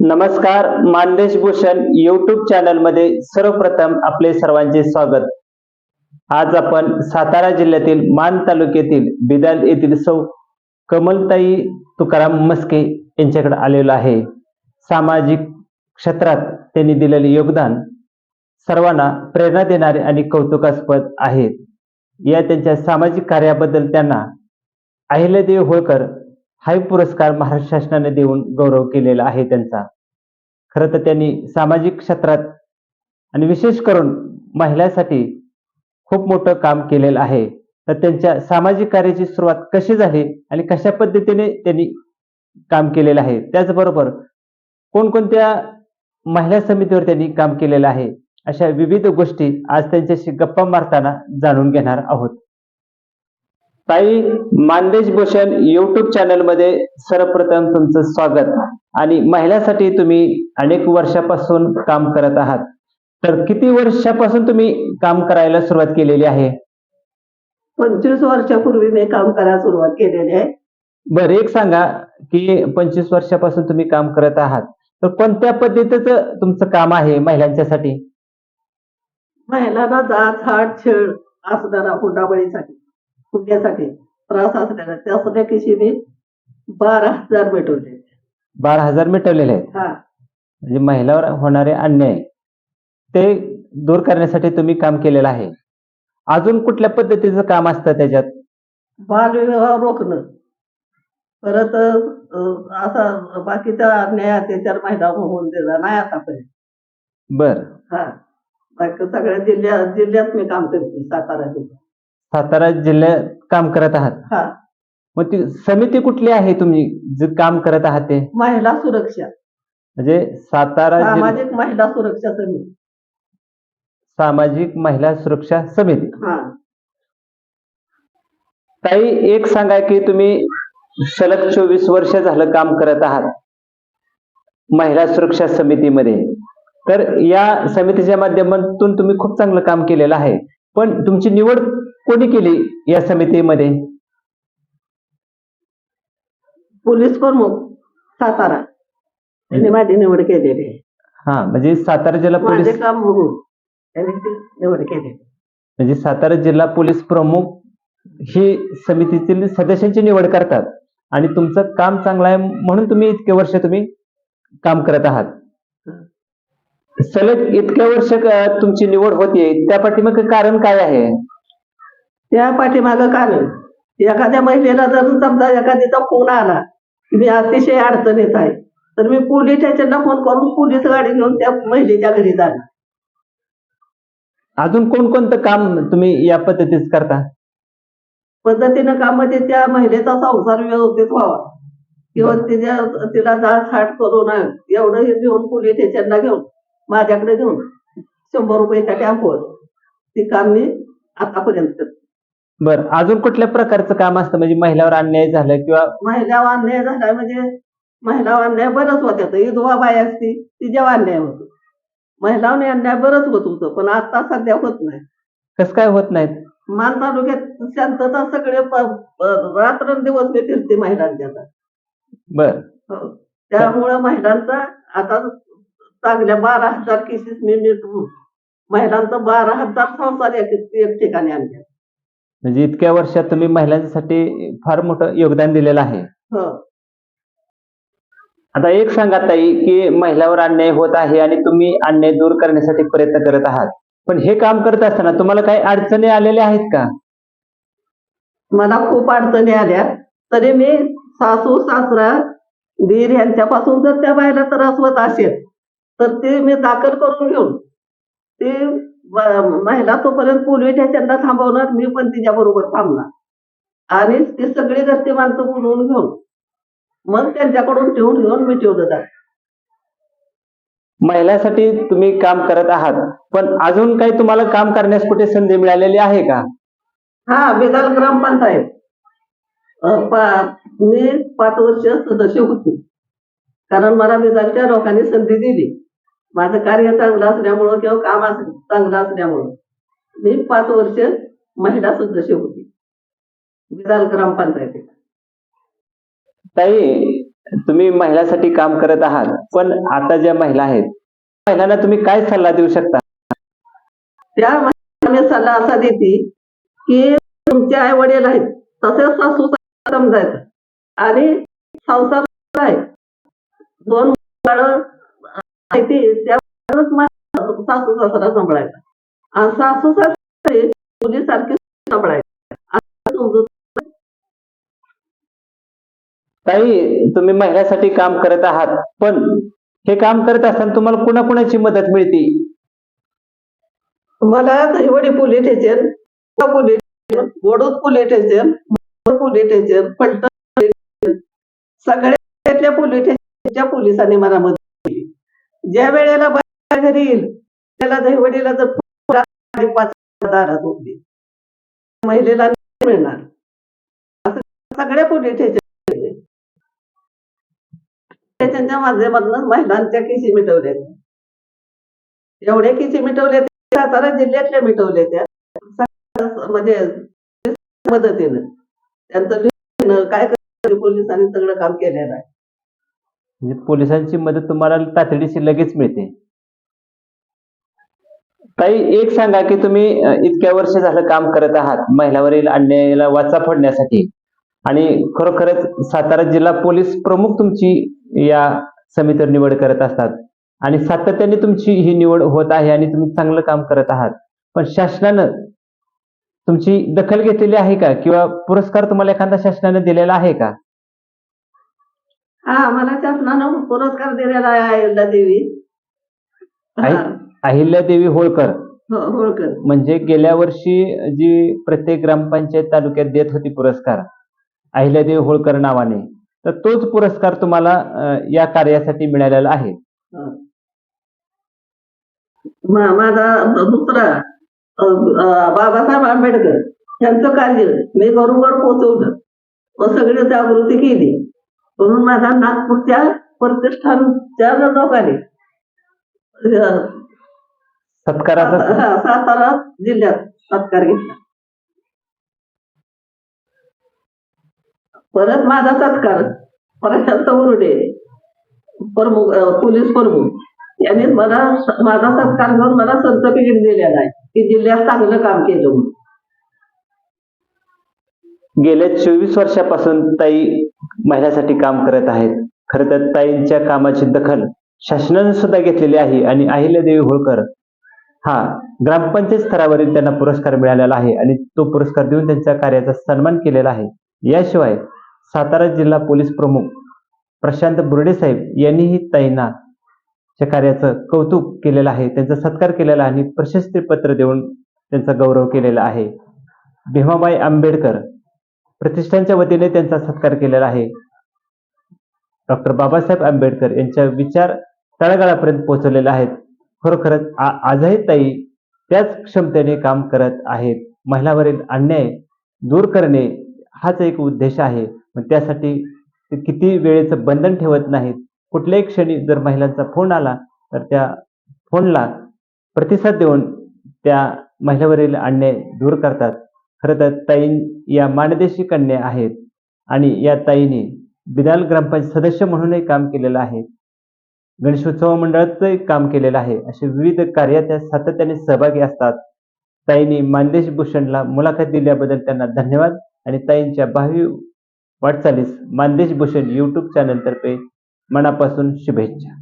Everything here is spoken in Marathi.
नमस्कार मानदेश भूषण युट्यूब चॅनलमध्ये सर्वप्रथम आपले सर्वांचे स्वागत. आज आपण सातारा जिल्ह्यातील मान तालुक्यातील बिदाल येथील सौ कमलताई तुकाराम मस्के यांच्याकडे आलेलो आहे. सामाजिक क्षेत्रात त्यांनी दिलेले योगदान सर्वांना प्रेरणा देणारे आणि कौतुकास्पद आहेत या त्यांच्या सामाजिक कार्याबद्दल त्यांना अहिल्यादेवी होळकर हा पुरस्कार महाराष्ट्र शासनाने देऊन गौरव केलेला आहे त्यांचा. खरं तर त्यांनी सामाजिक क्षेत्रात आणि विशेष करून महिलांसाठी खूप मोठं काम केलेलं आहे. तर त्यांच्या सामाजिक कार्याची सुरुवात कशी झाली आणि कशा पद्धतीने त्यांनी काम केलेलं आहे? त्याचबरोबर कोणकोणत्या महिला समितीवर त्यांनी काम केलेलं आहे? अशा विविध गोष्टी आज त्यांच्याशी गप्पा मारताना जाणून घेणार आहोत. ताई मानदेश भूषण युट्यूब चॅनलमध्ये सर्वप्रथम तुमचं स्वागत. आणि महिलांसाठी तुम्ही अनेक वर्षापासून काम करत आहात. तर किती वर्षापासून तुम्ही काम करायला सुरुवात केलेली आहे? पंचवीस वर्षापूर्वी मी काम करायला सुरुवात केलेली आहे. बरं एक सांगा की पंचवीस वर्षापासून तुम्ही काम करत आहात. तर कोणत्या पद्धतीचं तुमचं काम आहे महिलांच्यासाठी? महिलांना जात हाट छेड असणारा हुंडाबळीसाठी. हुंड्यासाठी त्रास असलेला त्यासाठी किशी मी बारा हजार मिटवले. बारा हजार मिटवलेले आहेत? हा. म्हणजे महिलावर होणारे अन्याय ते दूर करण्यासाठी तुम्ही काम केलेलं आहे. अजून कुठल्या पद्धतीचं काम असतं त्याच्यात? बालविवाह रोखणं. परत अं, असा बाकीचा अन्याय अत्याचार महिला होऊन दिला नाही आतापर्यंत. बर. हा. बाकी सगळ्या जिल्ह्यात जिल्ह्यात मी काम करते सातारा जिल्ह्यात. सातारा जिल्ह्यात काम करत आहात? हा. मग ती समिती कुठली आहे तुम्ही जे काम करत आहात ते? महिला सुरक्षा. म्हणजे सातारा जिल्हा सामाजिक महिला सुरक्षा समिती. सामाजिक महिला सुरक्षा समिती. हा. ताई एक सांगा की तुम्ही सलग चोवीस वर्ष झालं काम करत आहात महिला सुरक्षा समितीमध्ये. तर या समितीच्या माध्यमातून तुम्ही खूप चांगलं काम केलेलं आहे. पण तुमची निवड कोणी केली या समितीमध्ये? पोलीस प्रमुख सातारा त्यांनी माझी निवड केलेली. आहे हा म्हणजे सातारा जिल्हा माझे पोलीस काम बघून त्यांनी ती निवड केलेली म्हणजे सातारा जिल्हा पोलीस प्रमुख ही समितीतील सदस्यांची निवड करतात आणि तुमचं काम चांगलं आहे म्हणून तुम्ही इतके वर्ष तुम्ही काम करत आहात. सलग इतक्या वर्ष क- तुमची निवड होते त्या पाठीमाग कारण काय आहे? त्या पाठीमागं कारण एखाद्या महिलेला जर समजा एखादीचा फोन आला मी अतिशय अडचणीत आहे तर मी पोलीस स्टेशनला फोन करून पोलीस गाडी घेऊन त्या महिलेच्या घरी जाणार. अजून कोणकोणतं काम तुम्ही या पद्धतीच करता? पद्धतीनं का म्हणजे त्या महिलेचा संसार व्यवस्थित व्हावा. किंवा तिच्या तिला जात हाट करू नये एवढं हे घेऊन पोलीस स्टेशनला घेऊन माझ्याकडे घेऊन शंभर रुपयाच्या टॅम्पवर ती काम मी आतापर्यंत करते. बर अजून कुठल्या प्रकारचं काम असतं? म्हणजे महिलावर अन्याय झालं किंवा महिला अन्याय झाला म्हणजे महिला अन्याय बरंच होत होतं. विधवा बाई असती तिच्या अन्याय होतो. महिलांनी अन्याय बरंच होत होतं पण आता सध्या होत नाही. कसं काय होत नाहीत? मान तालुक्यात शांतता सगळे रात्रंदिवस मी फिरते महिलांच्या. बर. हो. त्यामुळं महिलांचा आता चांगल्या बारा हजार केसेस मी मिटवून महिलांचा बारा हजार संसार एक एक ठिकाणी आणले म्हणजे इतक्या वर्षात तुम्ही महिलांसाठी फार मोठं योगदान दिलेलं आहे. हो. आता एक सांगा ताई की महिलावर अन्याय होत आहे आणि तुम्ही अन्याय दूर करण्यासाठी प्रयत्न करत आहात. पण हे काम करत असताना तुम्हाला काही अडचणी आलेल्या आहेत का? मला खूप अडचणी आल्या. तरी मी सासू सासरा दीर यांच्यापासून जर त्या बायला त्रास होत असेल तर ते मी दाखल करून घेऊन ते महिला तोपर्यंत पोलीस स्टेशनला थांबवणार मी पण तिच्या बरोबर थांबणार. आणि ती सगळी घरची माणसं बोलवून घेऊन मग त्यांच्याकडून ठेवून घेऊन मी ठेवलं जात. महिलांसाठी तुम्ही काम करत आहात पण अजून काही तुम्हाला काम करण्यास कुठे संधी मिळालेली आहे का? हा बेदाल ग्रामपंचायत मी पाच वर्ष सदस्य होते. कारण मला बेदालच्या लोकांनी संधी दिली. माझं कार्य चांगलं असल्यामुळं किंवा काम अस- चांगलं असल्यामुळं. मी पाच वर्ष महिला सदस्य होती. बेदाल ग्रामपंचायतीत ताई तुम्ही महिलांसाठी काम करत आहात पण आता ज्या महिला आहेत महिलांना तुम्ही काय सल्ला देऊ शकता? त्या महिलांना मी सल्ला असा देते की तुमचे आई वडील आहेत तसेच सासू समजायचं. आणि संसार आहे. दोन बाळ माहिती त्यावरच मा- सासू सासरा सांभाळायचा. आणि सासू सासरे मुलीसारखी सांभाळायचं. ताई तुम्ही महिलांसाठी काम करत आहात पण हे काम करत असताना तुम्हाला कुणाकुणाची मदत मिळते? मला Dahiwadi police station police station Vadud police station police station Phaltan सगळ्या पोलीस स्टेशनच्या पोलिसांनी मला मदत ज्या वेळेला बाया घरी येईल त्याला दहिवडीला जर पाच दारात उठली महिलेला मिळणार. असं सगळ्या पोलीस स्टेशन स्टेशनच्या माध्यमातून महिलांच्या केसी मिटवल्या एवढ्या केसी मिटवल्या सातारा जिल्ह्यातल्या मिटवल्या त्या म्हणजे मदतीनं. त्यांचं काय पोलिसांनी सगळं काम केलेलं आहे. म्हणजे पोलिसांची मदत तुम्हाला तातडीची लगेच मिळते. ताई एक सांगा की तुम्ही इतक्या वर्ष झालं काम करत आहात महिलावरील अन्यायाला वाचा फोडण्यासाठी. आणि खरोखरच सातारा जिल्हा पोलीस प्रमुख तुमची या समितीवर निवड करत असतात. आणि सातत्याने तुमची ही निवड होत आहे आणि तुम्ही चांगलं काम करत आहात. पण शासनानं तुमची दखल घेतलेली आहे का? किंवा पुरस्कार तुम्हाला एखादा शासनानं दिलेला आहे का? हा मला शासनानं पुरस्कार दिलेला आहे अहिल्या देवी. आहे? हा, अहिल्यादेवी होळकर. हो- होळकर. म्हणजे गेल्या वर्षी जी प्रत्येक ग्रामपंचायत तालुक्यात देत होती पुरस्कार अहिल्यादेवी होळकर नावाने तर तोच पुरस्कार तुम्हाला अ, या कार्यासाठी मिळालेला आहे. मा- माझा दुसरा बाबासाहेब आंबेडकर यांचं कार्य मी घरोघर पोहोचवलं व सगळी जागृती केली. म्हणून माझा नागपूरच्या प्रतिष्ठानच्या लोकांनी सत्काराचा सातारा जिल्ह्यात सत्कार घेतला. परत माझा सत्कार प्रशांत उरुडे प्रमुख पोलीस प्रमुख यांनी मला माझा सत्कार घेऊन मला सर्टिफिकेट दिलेला आहे. की जिल्ह्यात चांगलं काम केलं म्हणून. गेल्या चोवीस वर्षापासून ताई महिलांसाठी काम करत आहेत. खरं तर ताईंच्या कामाची दखल शासनाने सुद्धा घेतलेली आहे आणि अहिल्यादेवी होळकर हा ग्रामपंचायत स्तरावरील त्यांना पुरस्कार मिळालेला आहे आणि तो पुरस्कार देऊन त्यांच्या कार्याचा सन्मान केलेला आहे. याशिवाय सातारा जिल्हा पोलीस प्रमुख प्रशांत बुर्डे साहेब यांनीही ताईंना त्या कार्याचं कौतुक केलेलं आहे. त्यांचा सत्कार केलेला आणि प्रशस्तीपत्र देऊन त्यांचा गौरव केलेला आहे. भीमाबाई आंबेडकर प्रतिष्ठानच्या वतीने त्यांचा सत्कार केलेला आहे. डॉक्टर बाबासाहेब आंबेडकर यांच्या विचार तळागाळापर्यंत पोहोचवलेले आहेत. खरोखरच आ- आजही ताई त्याच क्षमतेने काम करत आहेत. महिलावरील अन्याय दूर करणे हाच एक उद्देश आहे. पण त्यासाठी ते किती वेळेचं बंधन ठेवत नाहीत. कुठल्याही क्षणी जर महिलांचा फोन आला तर त्या फोनला प्रतिसाद देऊन त्या महिलावरील अन्याय दूर करतात. खरं तर ताई या माणदेशी कन्या आहेत आणि या ताईने बिदाल ग्रामपंचायत सदस्य म्हणूनही काम केलेलं आहे. गणेशोत्सव मंडळाचंही काम केलेलं आहे. असे विविध कार्यात त्या सातत्याने सहभागी असतात. ताईंनी मानदेश भूषणला मुलाखत दिल्याबद्दल त्यांना धन्यवाद आणि ताईंच्या भावी वाटचालीस मानदेश भूषण यूट्यूब चॅनलतर्फे मनापासून शुभेच्छा.